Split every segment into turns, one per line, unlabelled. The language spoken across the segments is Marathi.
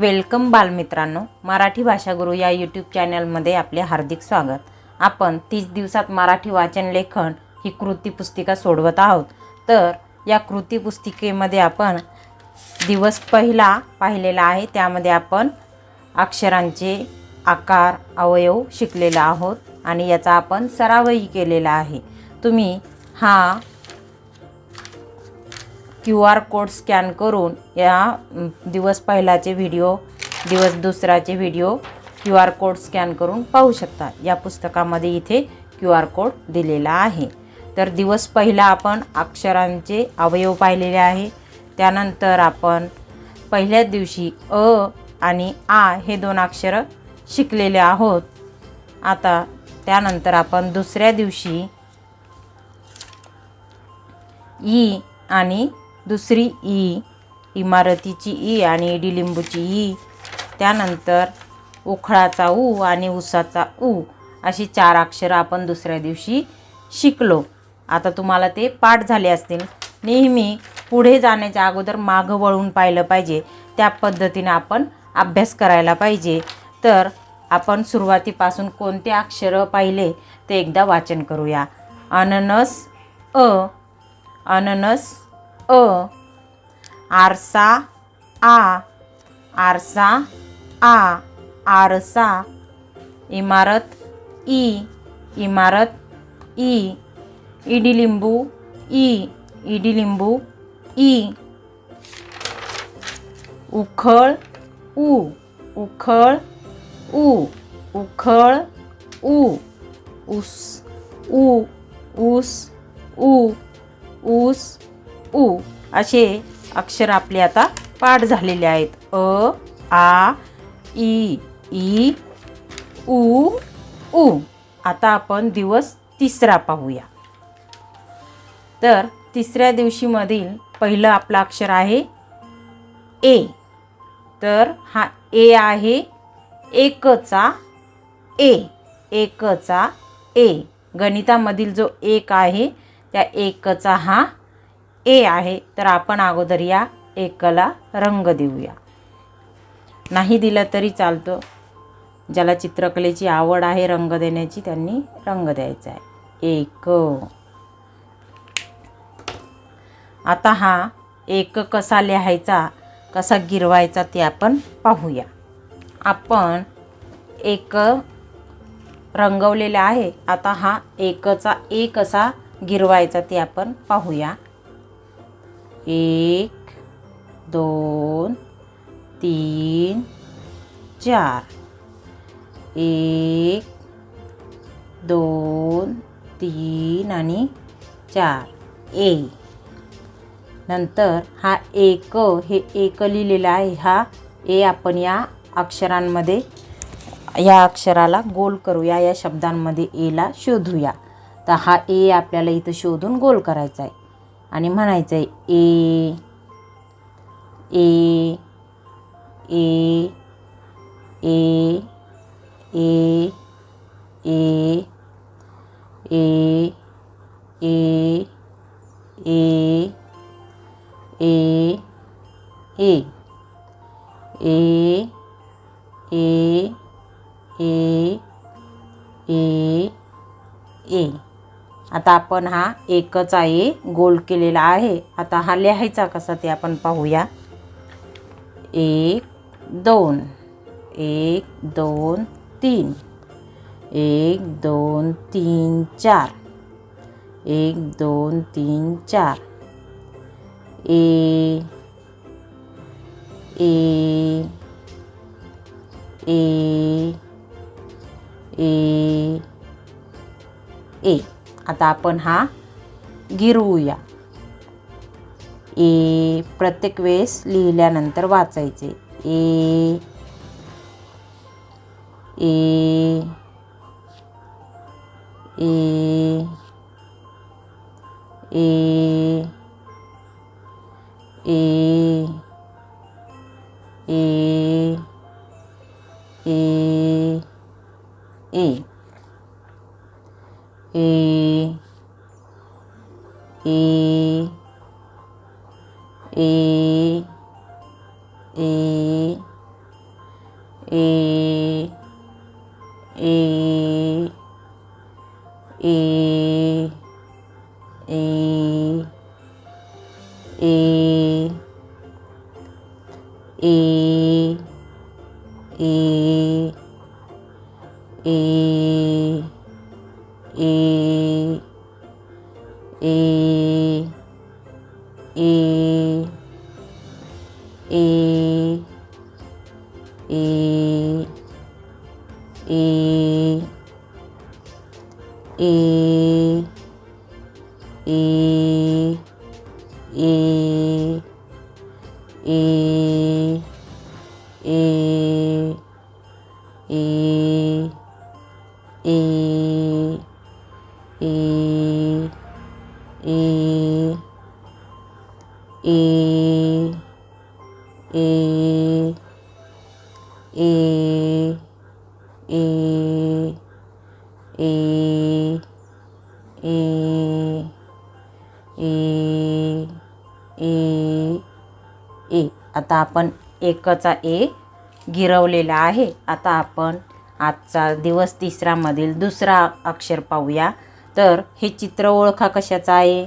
वेलकम बालमित्रांनो मराठी भाषागुरू या यूट्यूब चॅनलमध्ये आपले हार्दिक स्वागत. आपण तीस दिवसात मराठी वाचन लेखन ही कृती पुस्तिका सोडवत आहोत. तर या कृती पुस्तिकेमध्ये आपण दिवस पहिला पाहिलेला आहे त्यामध्ये आपण अक्षरांचे आकार अवयव शिकलेला आहोत आणि याचा आपण सरावही केलेला आहे. तुम्ही हा क्यू आर कोड स्कॅन करून या दिवस पहिलाचे व्हिडिओ दिवस दुसराचे video Q R code scan करून पाहू शकता. या पुस्तकामध्ये इथे क्यू आर कोड दिलेला आहे. तर दिवस पहिला आपण अक्षरांचे अवयव पाहिलेले आहे. त्यानंतर आपण पहिल्या दिवशी अ आणि आ हे दोन अक्षरं शिकलेले आहोत. आता त्यानंतर आपण दुसऱ्या दिवशी ई आणि दुसरी ई इमारतीची ई आणि इडिलिंबूची ई. त्यानंतर उखळाचा ऊ आणि उसाचा ऊ अशी चार अक्षरं आपण दुसऱ्या दिवशी शिकलो. आता तुम्हाला ते पाठ झाले असतील. नेहमी पुढे जाण्याच्या अगोदर मागं वळून पाहिलं पाहिजे. त्या पद्धतीने आपण अभ्यास करायला पाहिजे. तर आपण सुरुवातीपासून कोणते अक्षरं पाहिले ते एकदा वाचन करूया. अननस अ. अननस अ आरसा आ आरसा आ आरसा इमारत ई इमारत ई इडिलिंबू ई इडिलिंबू ई उखळ उ उखळ उ उखळ उ ऊस उ ऊस उ ऊस उ असे अक्षर आपले आता पाठ झालेले आहेत. अ आ ई ई उ उ. आता आपण दिवस तिसरा पाहूया. तर तिसऱ्या दिवशीमधील पहिलं आपलं अक्षर आहे ए. तर हा ए आहे एकचा ए. एकचा ए. गणितामधील जो एक आहे त्या एकचा हा ए आहे तर आपण अगोदर या एकला रंग देऊया. नाही दिलं तरी चालतं. ज्याला चित्रकलेची आवड आहे रंग देण्याची त्यांनी रंग द्यायचा आहे. एक. आता हा एक कसा लिहायचा कसा गिरवायचा ते आपण पाहूया. आपण एक रंगवलेला आहे आता हा एकचा एक कसा गिरवायचा ते आपण पाहूया. एक दोन तीन चार. एक दोन तीन आणि चार. ए. नंतर हा एक हे एक लिहिलेला आहे. हा ए आपण या अक्षरांमध्ये या अक्षराला गोल करूया. या शब्दांमध्ये एला शोधूया. तर हा ए आपल्याला इथं शोधून गोल करायचा आहे. आणि म्हणायचं आहे ए ए ए ए ए ए ए ए ए ए ए ए ए ए ए ए आता आपण हा एकच आहे गोल केलेला आहे. आता हा लिहायचा कसा ते आपण पाहूया. एक दोन. एक दोन तीन. एक दोन तीन चार. एक दोन तीन चार. ए ए ए ए ए. आता आपण हा गिरवूया. ए प्रत्येक वेळेस लिहिल्यानंतर वाचायचे. ए ए ए ए ए ए ए ए. ए ए ए ए ए ए ए ए ए ए ए ए ए ए ए ए ए ए ए आता आपण एकचा ए गिरवलेला आहे आता आपण आजचा दिवस तिसरामधील दुसरा अक्षर पाहूया तर हे चित्र ओळखा कशाचं आहे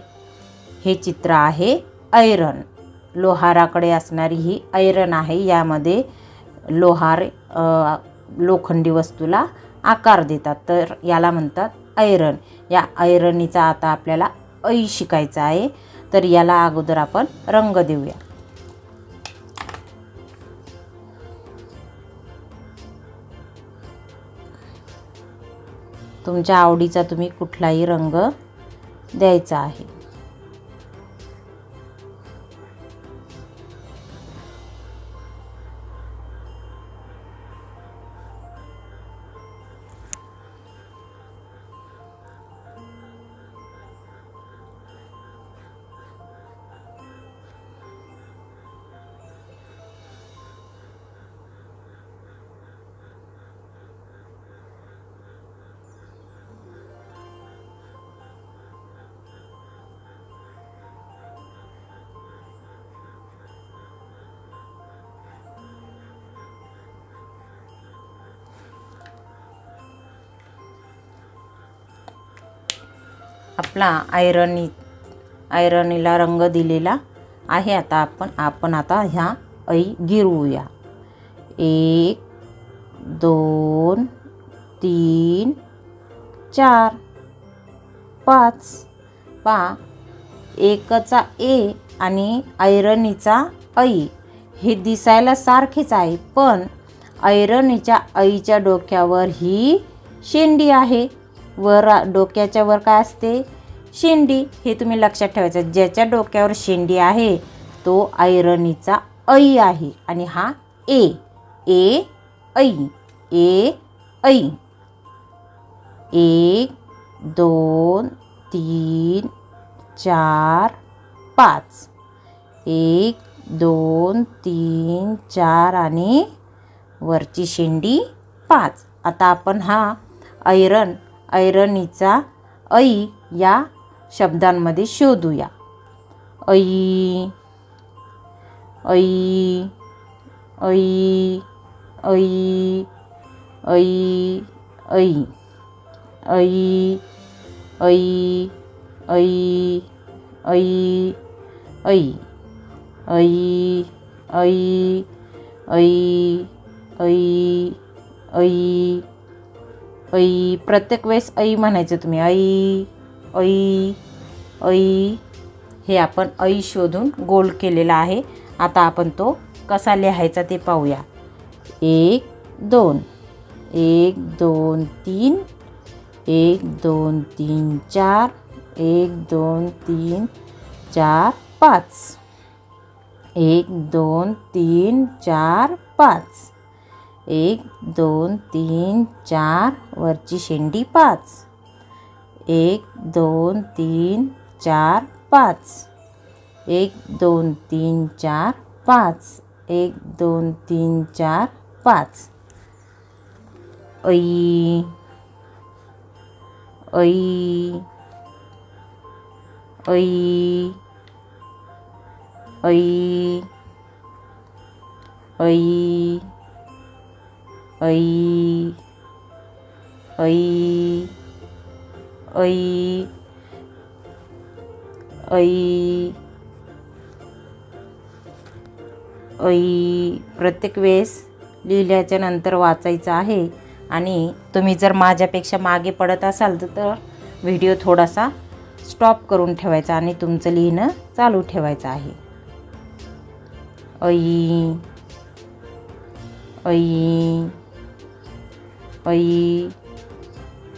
हे चित्र आहे ऐरन लोहाराकडे असणारी ही ऐरन आहे यामध्ये लोहार लोखंडी वस्तूला आकार देतात. तर याला म्हणतात ऐरन या ऐरणीचा आता आपल्याला ऐ शिकायचा आहे. तर याला अगोदर आपण रंग देऊया. तुमच्या आवडीचा तुम्ही कुठलाही रंग द्यायचा आहे. आपला आयरनी आयरनीला रंग दिलेला आहे. आता आपण आपण आता ह्या ऐ गिरवूया. एक दोन तीन चार पाच. पा एकचा ए आणि ऐरणीचा ऐ हे दिसायला सारखेच आहे पण ऐरणीच्या ऐच्या डोक्यावर ही शेंडी आहे. वर डोक्याच्या वर काय असते? शेंडी हे तुम्ही लक्षात ठेवायचं ज्याच्या डोक्यावर शेंडी आहे तो ऐरणीचा ऐ आहे. आणि हा ए ए ऐ ए ऐ. एक दोन तीन चार पाच. एक दोन तीन चार आणि वरची शेंडी पाच. आता आपण हा ऐरण ऐरणीचा ऐ या शब्दांमध्ये शोधूया ऐ ऐ ऐ ऐ ऐ ऐ ऐ ऐ ऐ ऐ ऐ ऐ ऐ ऐ ऐ ऐ ऐ प्रत्येक वेळेस ऐ म्हणायचं तुम्ही ऐ ऐ ऐ हे आपण ऐ शोधून गोल केलेला आहे. आता आपण तो कसा लिहायचा ते पाहूया. एक दोन. एक दोन तीन. एक दोन तीन चार. एक दोन तीन चार पाच. एक दोन तीन चार पाच. एक दोन तीन चार. वरची शेंडी पाच. एक दोन तीन चार पाच. एक दोन तीन चार पाच. एक दोन तीन चार पाच. ऐ ऐ ऐ ऐ ऐ ऐ ऐ ऐ ऐ ऐ प्रत्येक वेळेस लिहिल्याच्या नंतर वाचायचं आहे. आणि तुम्ही जर माझ्यापेक्षा मागे पडत असाल तर- व्हिडिओ थोडासा स्टॉप करून ठेवायचा आणि तुमचं लिहिणं चालू ठेवायचं आहे. ऐ ऐ ऐ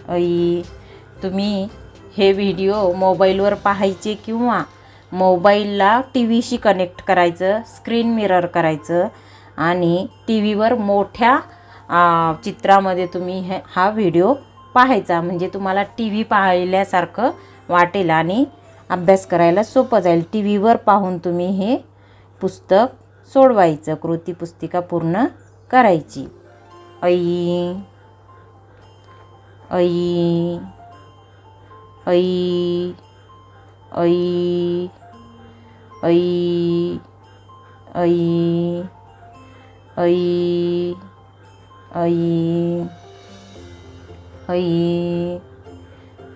ऐ तुम्ही हे व्हिडिओ मोबाईलवर पाहायचे किंवा मोबाईलला टी व्हीशी कनेक्ट करायचं स्क्रीन मिरर करायचं आणि टी व्हीवर मोठ्या चित्रामध्ये तुम्ही हे हा व्हिडिओ पाहायचा. म्हणजे तुम्हाला टी व्ही पाहिल्यासारखं वाटेल आणि अभ्यास करायला सोपं जाईल. टी व्हीवर पाहून तुम्ही हे पुस्तक सोडवायचं कृती पुस्तिका पूर्ण करायची. ऐ ऐ ऐ ऐ ऐ ऐ ऐ ऐ ऐ ऐ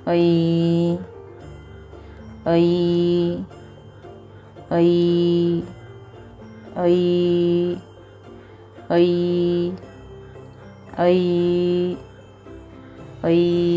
ऐ ऐ ऐ ऐ ऐ ऐ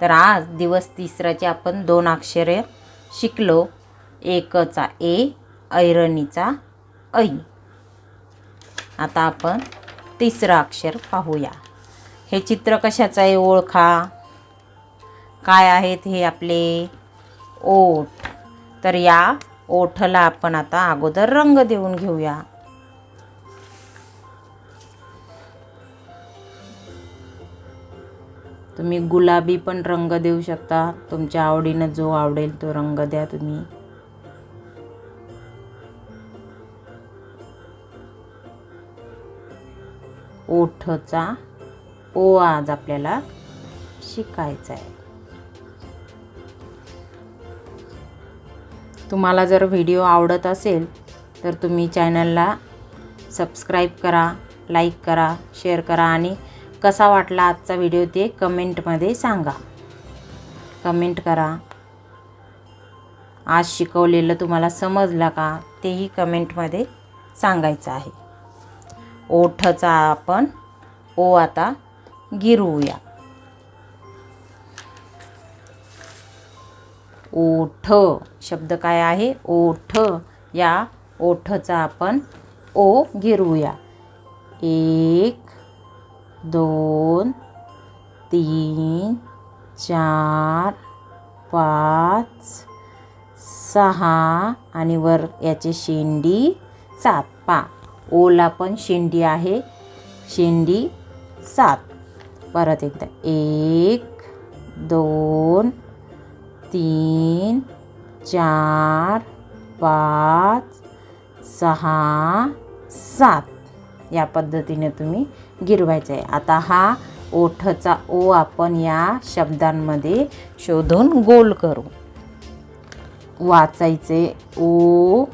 तर आज दिवस तिसऱ्याचे आपण दोन अक्षरे शिकलो. एकचा ए ऐरणीचा ऐ. आता आपण तिसरं अक्षर पाहूया. हे चित्र कशाचं आहे ओळखा. काय आहेत हे आपले? ओठ. तर या ओठला आपण आता अगोदर रंग देऊन घेऊया. तुम्ही गुलाबी पण रंग देऊ शकता. तुमच्या आवडीनं जो आवडेल तो रंग द्या तुम्ही. ओठचा ओ आज आपल्याला शिकायचा आहे. तुम्हाला जर व्हिडिओ आवडत असेल तर तुम्ही चॅनलला सबस्क्राईब करा लाईक करा शेअर करा आणि कसा वाटला आजचा व्हिडिओ ते कमेंटमध्ये सांगा. कमेंट करा. आज शिकवलेलं तुम्हाला समजलं का तेही कमेंटमध्ये सांगायचं आहे. ओठचा आपण ओ आता गिरवूया. ओठ शब्द काय आहे? ओठ. या ओठचा आपण ओ गिरवूया. एक दोन तीन चार पाच सहा आणि वर याचे शेंडी सात. पा ओला पण शेंडी आहे. शेंडी सात. परत एकदा. एक दोन तीन चार पाच सहा सात. या पद्धतीने तुम्ही गिरवायचं आहे आता हा ओठचा ओ आपण या शब्दांमध्ये शोधून गोल करू वाचायचे ओ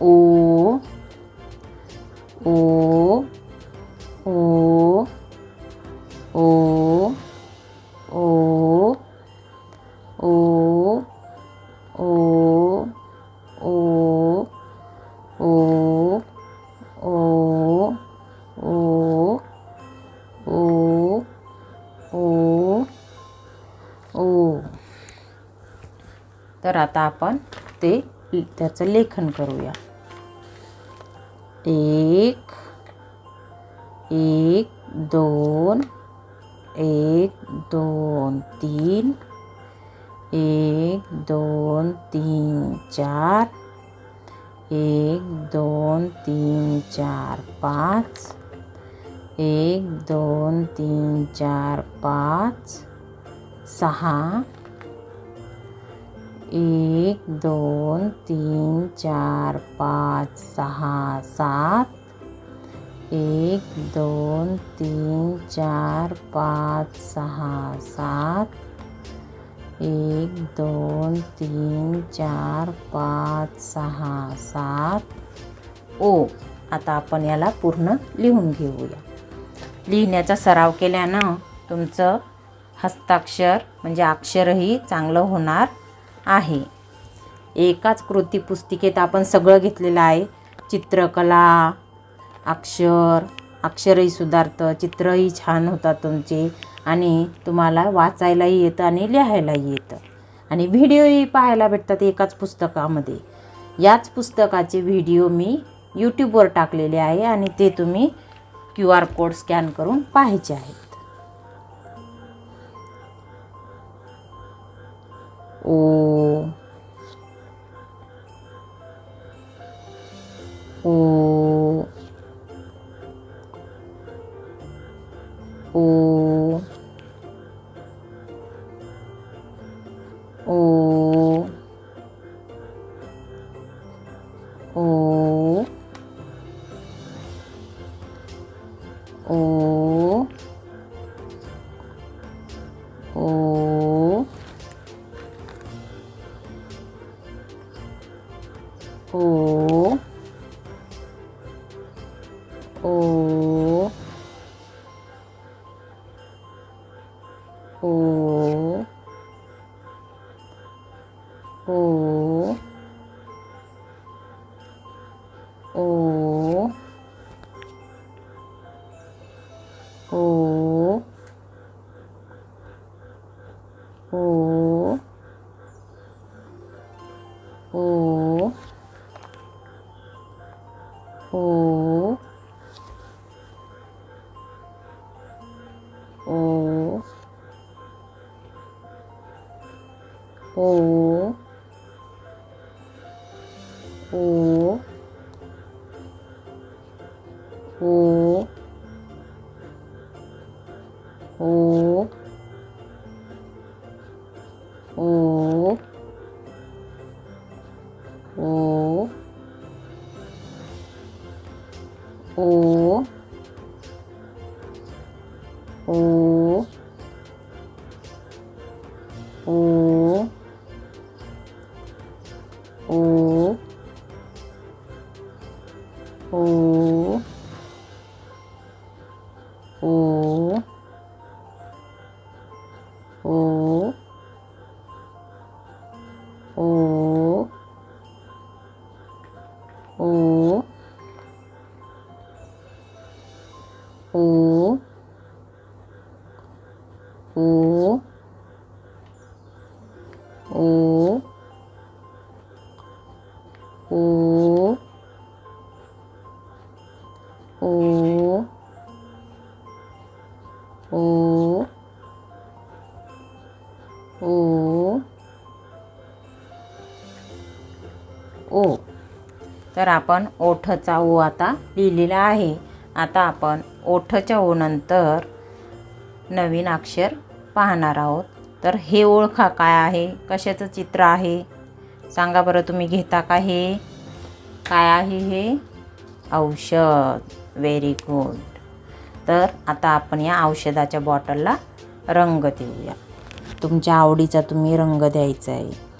ओ ओ ओ ओ ओ ओ ओ ओ ओ ओ ओ ओ ओ ओ तर आता आपण ते त्याचं लेखन करूया. एक एक दोन एक दोन तीन एक दोन तीन चार एक दोन तीन चार पाच एक दोन तीन चार पाच सहा. एक दोन तीन चार पाच सहा सात. एक दोन तीन चार पाच सहा सात. एक दोन तीन चार पाच सहा सात. ओ आता आपण याला पूर्ण लिहून घेऊया. लिहिण्याचा सराव केल्यानं तुमचं हस्ताक्षर म्हणजे अक्षरही चांगलं होणार आहे. एकाच कृती पुस्तिकेत आपण सगळं घेतलेलं आहे. चित्रकला अक्षर अक्षरही सुधारतं चित्रही छान होतात तुमचे आणि तुम्हाला वाचायलाही येतं आणि लिहायलाही येतं. आणि व्हिडिओही पाहायला भेटतात एकाच पुस्तकामध्ये. याच पुस्तकाचे व्हिडिओ मी यूट्यूबवर टाकलेले आहे आणि ते तुम्ही क्यू आर कोड स्कॅन करून पाहायचे आहेत. ओ. ओ. ओ. ओ. 哦。 어, तर आपण ओठचा ओ आता लिहिलेला आहे. आता आपण ओठच्या ओनंतर नवीन अक्षर पाहणार आहोत. तर हे ओळखा काय आहे? कशाचं चित्र आहे? सांगा बरं तुम्ही घेता का हे? काय आहे हे? औषध. व्हेरी गुड तर आता आपण या औषधाच्या बॉटलला रंग देऊया. तुमच्या आवडीचा तुम्ही रंग द्यायचा आहे.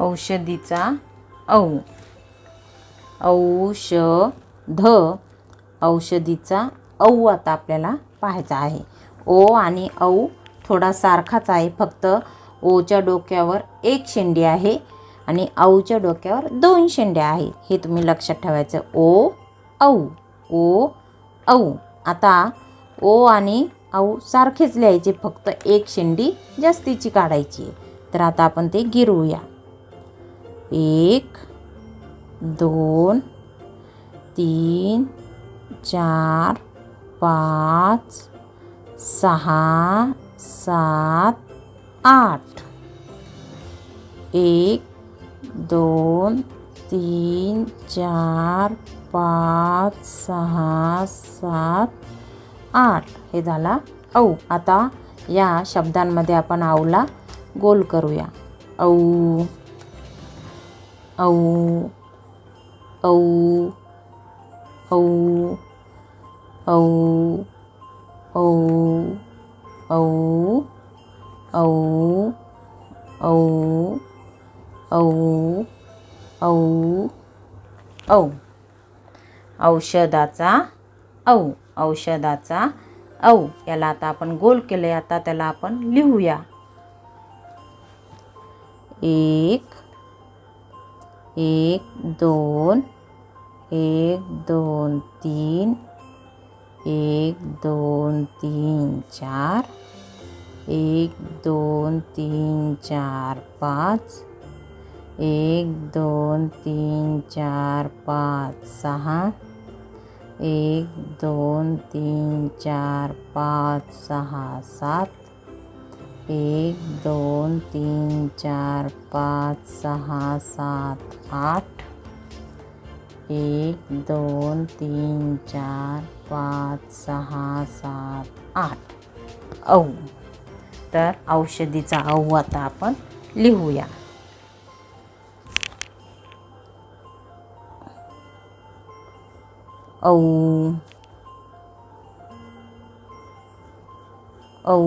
औषधीचा औ. औष ध औषधीचा औ आता आपल्याला पाहायचा आहे. ओ आणि औ थोडा सारखाच आहे फक्त ओच्या डोक्यावर एक शेंडी आहे आणि औच्या डोक्यावर दोन शेंड्या आहेत. हे तुम्ही लक्षात ठेवायचं. ओ औ ओ औ. आता ओ आणि औ सारखेच लिहायचे फक्त एक शेंडी जास्तीची काढायची आहे. तर आता आपण ते गिरवूया. एक दोन तीन चार पाच सहा सात आठ. एक दोन तीन चार पाच सहा सात आठ. हे झाला औ. आता या शब्दांमध्ये आपण आऊला गोल करूया. औ. औ औ औ औ औ औ औ औ औ औ औ औषधाचा औ औषधाचा औ याला आता आपण गोल केले आता त्याला आपण लिहूया एक एक दोन एक दोन तीन एक दोन तीन चार एक दोन तीन चार पाच एक दोन तीन चार पाच सहा एक दोन तीन चार पाच सहा सात एक दोन तीन चार पाच सहा सात आठ. एक दोन तीन चार पाच सहा सात आठ. औ. तर औषधीचा औ आता आपण लिहूया. औ. औ.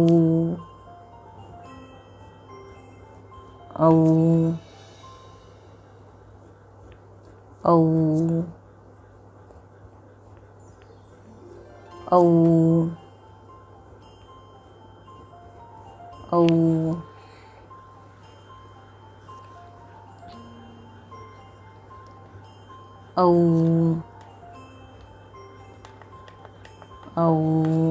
Âu. Âu. Âu. Âu. Âu. Âu.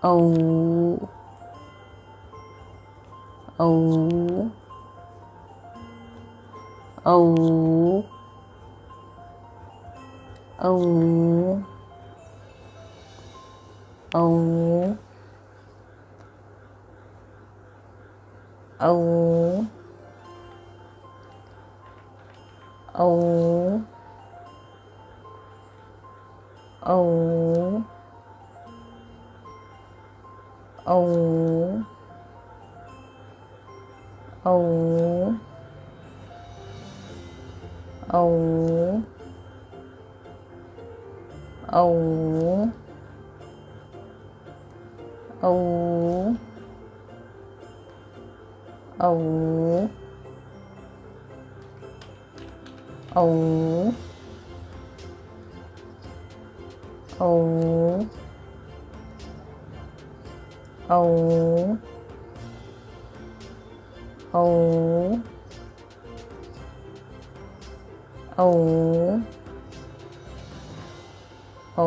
âu. Âu. Âu. Âu. Âu. Âu. औ औ औ औ औ औ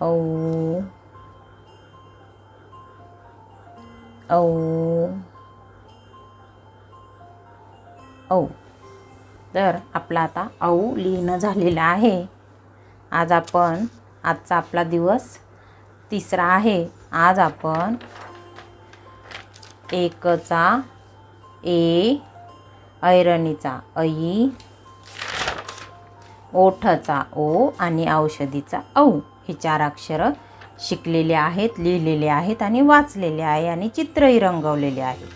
औ औ औ. तर आपला आता औ लिहिणं झालेलं आहे. आज आपण आजचा आपला दिवस तिसरा आहे. आज आपण एकचा ए ऐरणीचा ऐ ओठचा ओ आणि औषधीचा औ. हे चार अक्षरं शिकलेले आहेत लिहिलेले आहेत आणि वाचलेले आहे आणि चित्रही रंगवलेले आहे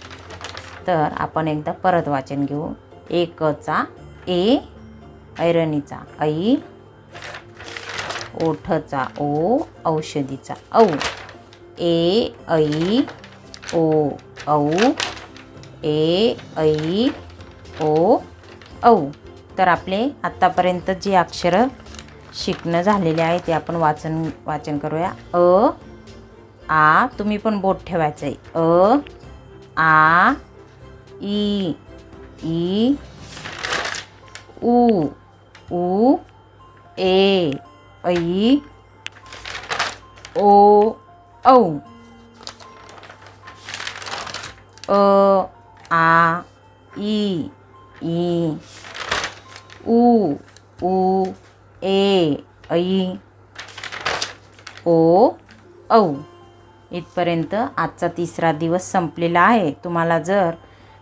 तर आपण एकदा परत वाचन घेऊ. एकचा ए ऐरणीचा ऐ ओठचा ओ औषधीचा औ. ए ऐ ओ औ. ए ऐ ओ औ. तर आपले आत्तापर्यंत जे अक्षरं शिकणं झालेले आहे ते आपण वाचन वाचन करूया. अ आ तुम्ही पण बोट ठेवायचं आहे अ आ ई ई उ उ ए ऐ ओ औ अ आ ई ई उ उ ए ऐ ओ औ. इथपर्यंत आजचा तिसरा दिवस संपलेला आहे. तुम्हाला जर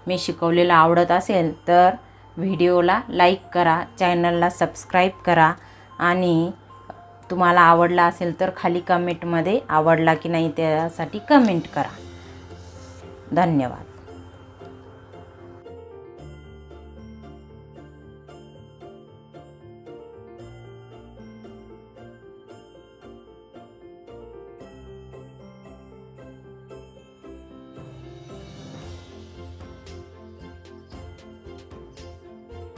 मी शिकवलेलं आवडत असेल तर व्हिडिओला लाईक करा चॅनलला सबस्क्राईब करा आणि तुम्हाला आवडला असेल तर खाली कमेंटमध्ये आवडला की नाही त्यासाठी कमेंट करा. धन्यवाद.